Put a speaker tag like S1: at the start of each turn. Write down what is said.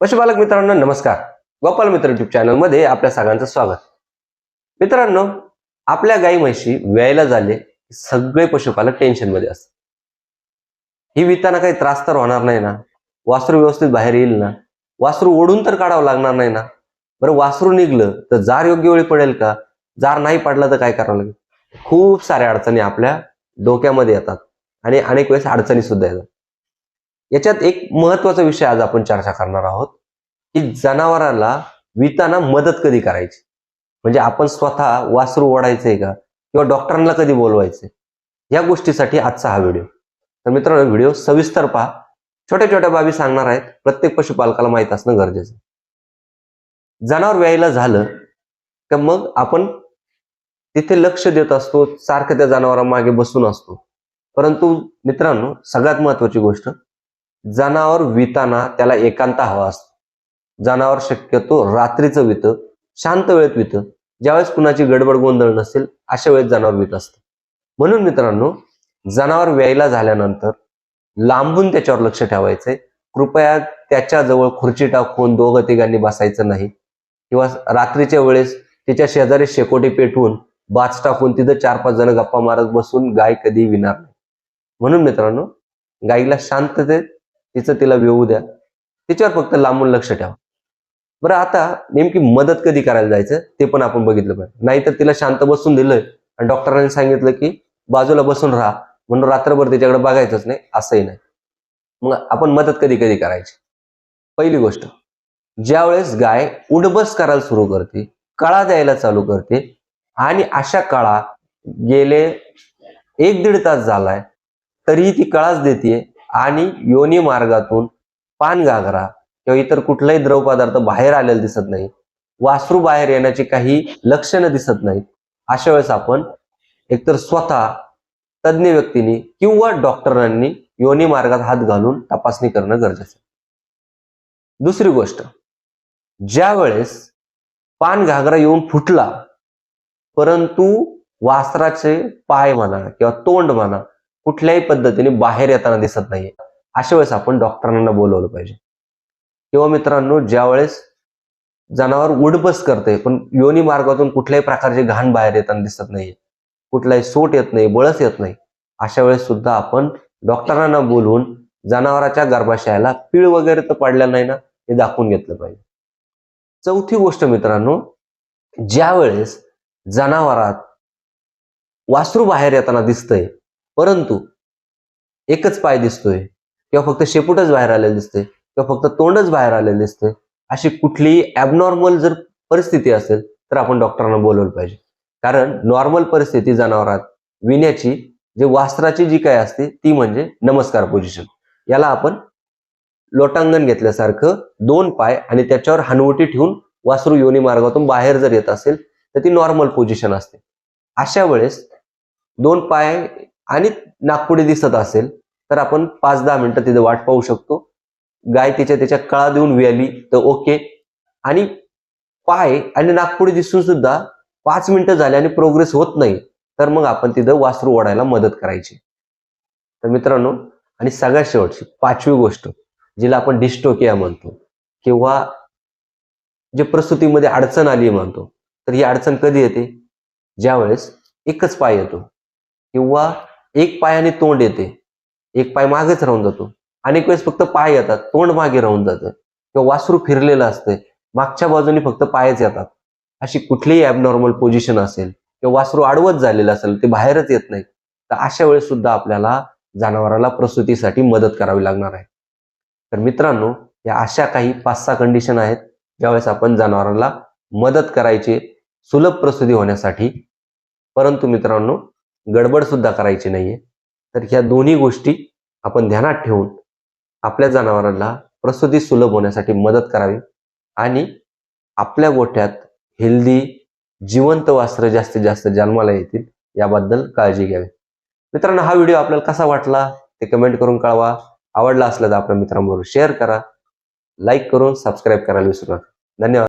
S1: पशुपालक मित्रांनो नमस्कार. गोपाल मित्र युट्यूब चॅनलमध्ये आपल्या सगळ्यांचं स्वागत. मित्रांनो आपल्या गाई म्हशी व्यायला झाले सगळे पशुपालक टेन्शनमध्ये असतात. ही विताना काही त्रास तर होणार नाही ना? वासरू व्यवस्थित बाहेर येईल ना? वासरू ओढून तर काढावं लागणार नाही ना? बरं वासरू निघलं तर जार योग्य वेळी पडेल का? जार नाही पडला तर काय करावं लागेल? खूप साऱ्या अडचणी आपल्या डोक्यामध्ये येतात आणि अनेक वेळेस अडचणी सुद्धा येतात. याच्यात एक महत्त्वाचा विषय आज आपण चर्चा करणार आहोत की जनावराला विताना मदत कधी करायची? म्हणजे आपण स्वतः वासरू ओढायचंय का? किंवा डॉक्टरांना कधी बोलवायचंय? या गोष्टीसाठी आजचा हा व्हिडिओ. तर मित्रांनो व्हिडिओ सविस्तर पहा. छोट्या छोट्या बाबी सांगणार आहेत. प्रत्येक पशुपालकाला माहीत असणं गरजेचं आहे. जनावर व्यायला झालं तर मग आपण तिथे लक्ष देत असतो सारखं त्या जनावरांमागे बसून असतो. परंतु मित्रांनो सगळ्यात महत्वाची गोष्ट जनावर विताना त्याला एकांत हवा असतो. जनावर शक्यतो रात्रीचं वितं शांत वेळेत वितं. ज्यावेळेस कुणाची गडबड गोंधळ नसेल अशा वेळेस जनावर वित असतं. म्हणून मित्रांनो जनावर व्यायला झाल्यानंतर लांबून त्याच्यावर लक्ष ठेवायचंय. कृपया त्याच्याजवळ खुर्ची टाकून दोघं तिघांनी बसायचं नाही. किंवा रात्रीच्या वेळेस तिच्या शेजारी शेकोटी पेटवून बाच टाकून तिथं चार पाच जण गप्पा मारत बसून गाय कधी विणार नाही. म्हणून मित्रांनो गाईला शांततेत तिचं तिला वेवू द्या. तिच्यावर फक्त लांबून लक्ष ठेवा. बरं आता नेमकी मदत कधी करायला जायचं ते पण आपण बघितलं पाहिजे. नाहीतर तिला शांत बसून दिलंय आणि डॉक्टरांनी सांगितलं की बाजूला बसून राहा म्हणून रात्रभर तिच्याकडे बघायचंच नाही असंही नाही. मग आपण मदत कधी कधी करायची? पहिली गोष्ट ज्यावेळेस गाय उडबस करायला सुरू करते कळा द्यायला चालू करते आणि अशा कळा गेले एक दीड तास झालाय तरीही ती कळाच देते आणि योनी मार्गातून पान घागरा किंवा इतर कुठलाही द्रव पदार्थ बाहेर आलेला दिसत नाही. वासरू बाहेर येण्याची काही लक्षणं दिसत नाहीत. अशा वेळेस आपण एकतर स्वतः तज्ज्ञ व्यक्तींनी किंवा डॉक्टरांनी योनी मार्गात हात घालून तपासणी करणं गरजेचं दुसरी गोष्ट ज्या वेळेस पान घागरा येऊन फुटला परंतु वासराचे पाय म्हणा किंवा तोंड म्हणा कुठल्याही पद्धतीने बाहेर येताना दिसत नाहीये. अशा वेळेस आपण डॉक्टरांना बोलवलं पाहिजे. किंवा मित्रांनो ज्यावेळेस जनावर उडबस करते पण योनी मार्गातून कुठल्याही प्रकारचे घाण बाहेर येताना दिसत नाहीये. कुठलाही सोट येत नाही बळस येत नाही अशा वेळेस सुद्धा आपण डॉक्टरांना बोलवून जनावराच्या गर्भाशयाला पीळ वगैरे तर पडल्या नाही ना हे दाखवून घेतलं पाहिजे. चौथी गोष्ट मित्रांनो ज्या वेळेस जनावरात वासरू बाहेर येताना दिसतंय परंतु एकच पाय दिसतोय किंवा फक्त शेपूटच बाहेर आलेलं दिसतंय किंवा फक्त तोंडच बाहेर आलेलं दिसतंय अशी कुठलीही ॲबनॉर्मल जर परिस्थिती असेल तर आपण डॉक्टरांना बोलवलं पाहिजे. कारण नॉर्मल परिस्थिती जनावरात विण्याची जे वास्त्राची जी काय असते ती म्हणजे नमस्कार पोझिशन याला आपण लोटांगण घेतल्यासारखं दोन पाय आणि त्याच्यावर हनवटी ठेवून वासरू योनी मार्गातून बाहेर जर येत असेल तर ती नॉर्मल पोझिशन असते. अशा वेळेस दोन पाय आणि नागपुडी दिसत असेल तर आपण पाच दहा मिनिटं तिथे वाट पाहू शकतो. गाय तिच्या त्याच्या कळा देऊन वियाली तर ओके. आणि पाय आणि नागपुडी दिसून सुद्धा पाच मिनिटं झाले आणि प्रोग्रेस होत नाही तर मग आपण तिथं वासरू ओढायला मदत करायची. तर मित्रांनो आणि सगळ्यात शेवटची पाचवी गोष्ट जिला आपण डिस्टोकिया म्हणतो किंवा जे प्रसूतीमध्ये अडचण आली म्हणतो तर ही अडचण कधी येते? ज्यावेळेस एकच पाय येतो किंवा एक पायाने तोंड येते. एक पाय मागेच राहून जातो. अनेक वेळेस फक्त पाय येतात तोंड मागे राहून जातं. किंवा वासरू फिरलेलं असतं मागच्या बाजूने फक्त पायच येतात. अशी कुठलीही ॲबनॉर्मल पोझिशन असेल किंवा वासरू आडवत झालेलं असेल ते बाहेरच येत नाही तर अशा वेळेस सुद्धा आपल्याला जनावराला प्रसूतीसाठी मदत करावी लागणार आहे. तर मित्रांनो या अशा काही पाच सहा कंडिशन आहेत ज्यावेळेस आपण जनावराला मदत करायची सुलभ प्रसूती होण्यासाठी. परंतु मित्रांनो गडबड सुद्धा करायची नाहीये. तर ह्या दोन्ही गोष्टी आपण ध्यानात ठेवून आपल्या जनावरांना प्रसूती सुलभ होण्यासाठी मदत करावी आणि आपल्या गोठ्यात हेल्दी जिवंत वास्त्र जास्तीत जास्त जन्माला येतील याबद्दल काळजी घ्यावी. मित्रांनो हा व्हिडिओ आपल्याला कसा वाटला ते कमेंट करून कळवा. आवडला असला तर आपल्या मित्रांबरोबर शेअर करा. लाईक करून सबस्क्राईब करायला विसरू नका. धन्यवाद.